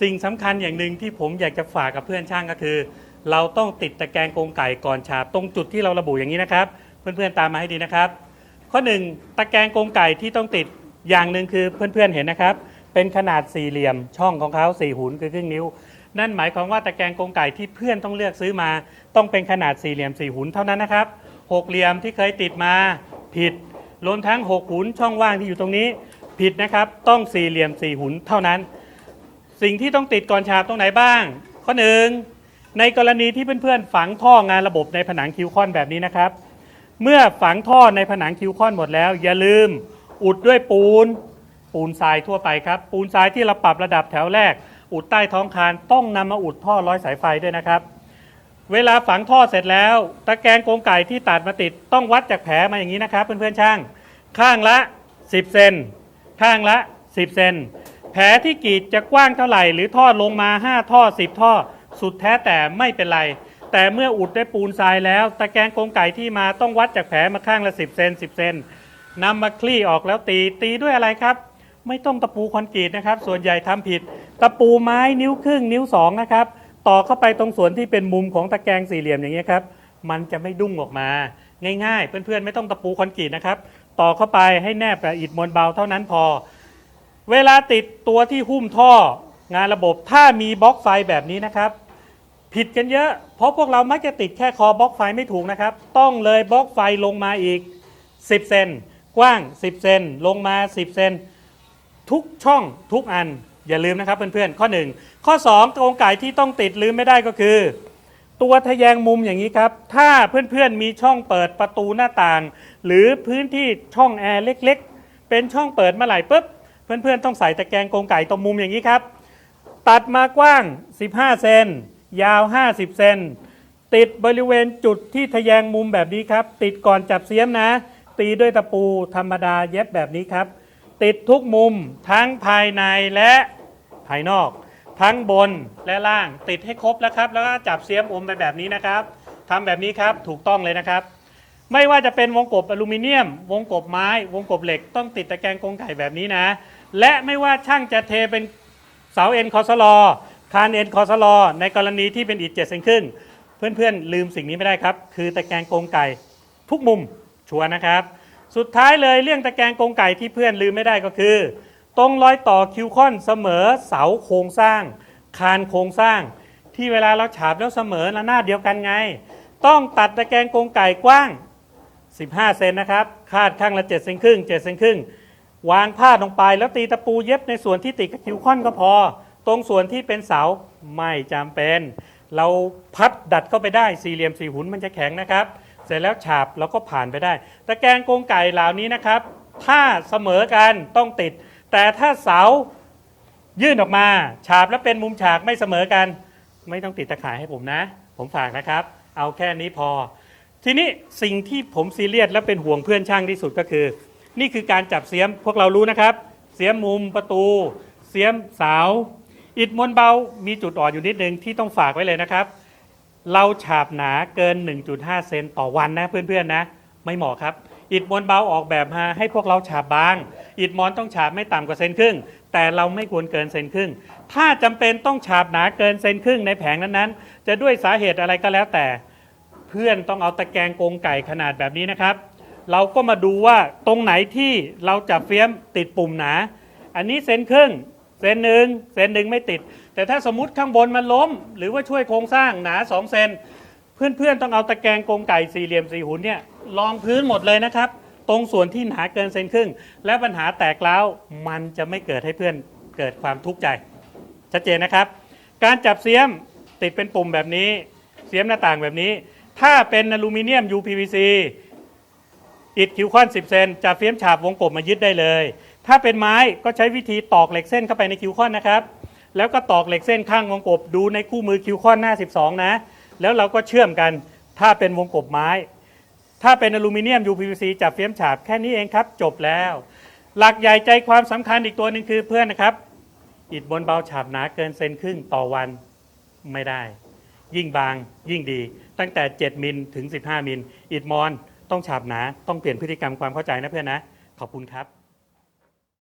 สิ่งสำคัญอย่างหนึ่งที่ผมอยากจะฝากกับเพื่อนช่างก็คือ เราต้องติดตะแกรงกรงไก่ก่อนฉาบตรงจุดที่เราระบุอย่างนี้นะครับ เพื่อนๆตามมาให้ดีนะครับ ข้อหนึ่งตะแกรงกรงไก่ที่ต้องติดอย่างหนึ่งคือเพื่อนๆเห็นนะครับ เป็นขนาดสี่เหลี่ยมช่องของเขาสี่หุนคือครึ่งนิ้ว นั่นหมายความว่าตะแกรงกรงไก่ที่เพื่อนต้องเลือกซื้อมา ต้องเป็นขนาดสี่เหลี่ยมสี่หุนเท่านั้นนะครับหกเหลี่ยมที่เคยติดมาผิดรวมทั้งหกหุนช่องว่างที่อยู่ตรงนี้ ผิดนะครับต้องสี่เหลี่ยมสี่หุนเท่านั้น สิ่งที่ต้องติดก่อนฉาบตรงไหนบ้าง ข้อหนึ่งในกรณีที่เพื่อนๆฝังท่องานระบบในผนังคิวคอนแบบนี้นะครับ เมื่อฝังท่อในผนังคิวคอนหมดแล้ว อย่าลืมอุดด้วยปูน ปูนทรายทั่วไปครับ ปูนทรายที่เราปรับระดับแถวแรก อุดใต้ท้องคานต้องนำมาอุดท่อร้อยสายไฟด้วยนะครับ เวลาฝังท่อเสร็จแล้ว ตะแกรงโกรงไก่ที่ตัดมาติดต้องวัดจากแผลมาอย่างนี้นะครับ เพื่อนๆช่าง ข้างละ 10 เซนข้างละ 10 เซน แผลที่กรีดจะกว้างเท่าไหร่ หรือท่อลงมา 5 ท่อ 10 ท่อ สุดแท้แต่ไม่เป็นไร แต่เมื่ออุดด้วยปูนทรายแล้ว ตะแกรงกรงไก่ที่มาต้องวัดจากแผลมาข้างละ 10 เซน10 เซนนำมาคลี่ออกแล้วตีตีด้วยอะไรครับ ไม่ต้องตะปูคอนกรีตนะครับ ส่วนใหญ่ทำผิด ตะปูไม้นิ้วครึ่งนิ้วสองนะครับต่อเข้าไปตรงส่วนที่เป็นมุมของตะแกรงสี่เหลี่ยมอย่างนี้ยครับมันจะไม่ดุ้งออกมา ง่ายๆ เพื่อนๆไม่ต้องตะปูคอนกรีตนะครับ ต่อเข้าไปให้แนบกับอิฐมวลเบาเท่านั้นพอ เวลาติดตัวที่หุ้มท่องานระบบถ้ามีบล็อกไฟแบบนี้นะครับ ผิดกันเยอะ เพราะพวกเรามักจะติดแค่คอบล็อกไฟไม่ถูกนะครับ ต้องเลยบล็อกไฟลงมาอีก 10 เซนกว้าง 10 เซนลงมา 10 เซนทุกช่องทุกอันอย่าลืมนะครับเพื่อนๆข้อ 1 ข้อ2กรงไก่ที่ต้องติดลืมไม่ได้ก็คือ ตัวทะแยงมุมอย่างนี้ครับ ถ้าเพื่อนๆมีช่องเปิดประตูหน้าต่าง หรือพื้นที่ช่องแอร์เล็กๆ เป็นช่องเปิดเมื่อไหร่ปุ๊บ เพื่อนๆต้องใส่ตะแกรงกรงไก่ตรงมุมอย่างนี้ครับ ตัดมากว้าง 15 เซนยาว 50 เซนติดบริเวณจุดที่ทะแยงมุมแบบนี้ครับ ติดก่อนจับเสียมนะ ตีด้วยตะปูธรรมดาเย็บแบบนี้ครับ ติดทุกมุมทั้งภายในและภายนอก ทั้งบนและล่าง ติดให้ครบแล้วครับ แล้วก็จับเสียมอมไปแบบนี้นะครับทำแบบนี้ครับถูกต้องเลยนะครับ ไม่ว่าจะเป็นวงกบอลูมิเนียม วงกบไม้ วงกบเหล็กต้องติดตะแกรงกรงไก่แบบนี้นะ และไม่ว่าช่างจะเทเป็นเสาเอ็นคอสลอคานเอ็นคอสลอในกรณีที่เป็นอิฐเจ็ดเซนครึ่งเพื่อนๆลืมสิ่งนี้ไม่ได้ครับ คือตะแกรงกรงไก่ทุกมุมชัวร์นะครับ สุดท้ายเลยเรื่องตะแกรงกรงไก่ที่เพื่อนลืมไม่ได้ก็คือ ตรงรอยต่อคิวคอนเสมอเสาโครงสร้าง คานโครงสร้าง ที่เวลาเราฉาบแล้วเสมอระนาบเดียวกันไง ต้องตัดตะแกรงกรงไก่กว้าง 15 เซนนะครับ คาดข้างละ 7 เซนครึ่ง 7 เซนครึ่ง วางผ้าลงไปแล้วตีตะปูเย็บในส่วนที่ติดกับคิวคอนก็พอ ตรงส่วนที่เป็นเสาไม่จำเป็น เราพับดัดเข้าไปได้สี่เหลี่ยมสี่หุนมันจะแข็งนะครับ เสร็จแล้วฉาบแล้วก็ผ่านไปได้ ตะแกรงกรงไก่เหล่านี้นะครับ ถ้าเสมอกันต้องติด แต่ถ้าเสายื่นออกมา ฉาบแล้วเป็นมุมฉากไม่เสมอกัน ไม่ต้องติดตะข่ายให้ผมนะ ผมฝากนะครับ เอาแค่นี้พอ ทีนี้สิ่งที่ผมซีเรียสและเป็นห่วงเพื่อนช่างที่สุดก็คือ นี่คือการจับเสียมพวกเรารู้นะครับ เสียมมุมประตู เสียมเสาอิฐมวลเบา มีจุดอ่อนอยู่นิดนึงที่ต้องฝากไว้เลยนะครับ เราฉาบหนาเกิน 1.5 เซนต่อวันนะเพื่อนๆนะ ไม่เหมาะครับ อิฐมวลเบาออกแบบมาให้พวกเราฉาบบาง อิฐมอนต้องฉาบไม่ต่ำกว่าเซนครึ่ง แต่เราไม่ควรเกินเซนครึ่ง ถ้าจำเป็นต้องฉาบหนาเกินเซนครึ่งในแผงนั้นๆ จะด้วยสาเหตุอะไรก็แล้วแต่ เพื่อนต้องเอาตะแกรงกรงไก่ขนาดแบบนี้นะครับ เราก็มาดูว่าตรงไหนที่เราจับเฟี้ยมติดปุ่มหนา อันนี้เซนครึ่งเซนหนึ่งเซนหนึ่งไม่ติด แต่ถ้าสมมติข้างบนมันล้ม หรือว่าช่วยโครงสร้างหนา2เซนเพื่อนๆต้องเอาตะแกรงกรงไก่สี่เหลี่ยมสี่หุนเนี่ยรองพื้นหมดเลยนะครับ ตรงส่วนที่หนาเกินเซนครึ่ง และปัญหาแตกร้าวมันจะไม่เกิดให้เพื่อนเกิดความทุกข์ใจ ชัดเจนนะครับ การจับเสียมติดเป็นปุ่มแบบนี้ เสียมหน้าต่างแบบนี้ ถ้าเป็นอลูมิเนียม UPVC อิฐคิวคอน10 เซนจับเฟียมฉาบวงกบมายึดได้เลย ถ้าเป็นไม้ก็ใช้วิธีตอกเหล็กเส้นเข้าไปในคิวคอนนะครับ แล้วก็ตอกเหล็กเส้นข้างวงกบดูในคู่มือคิวคอนหน้า 12 นะ แล้วเราก็เชื่อมกัน ถ้าเป็นวงกบไม้ ถ้าเป็นอลูมิเนียม UPVC จับเฟียมฉาบแค่นี้เองครับ จบแล้ว หลักใหญ่ใจความสำคัญอีกตัวหนึ่งคือเพื่อนนะครับ อิฐบนเบาฉาบหนาเกินเซนครึ่งต่อวันไม่ได้ ยิ่งบางยิ่งดี ตั้งแต่ 7 มิลถึง 15 มิลอิดมอน ต้องฉาบหนา ต้องเปลี่ยนพฤติกรรมความเข้าใจนะเพื่อนนะ ขอบคุณครับ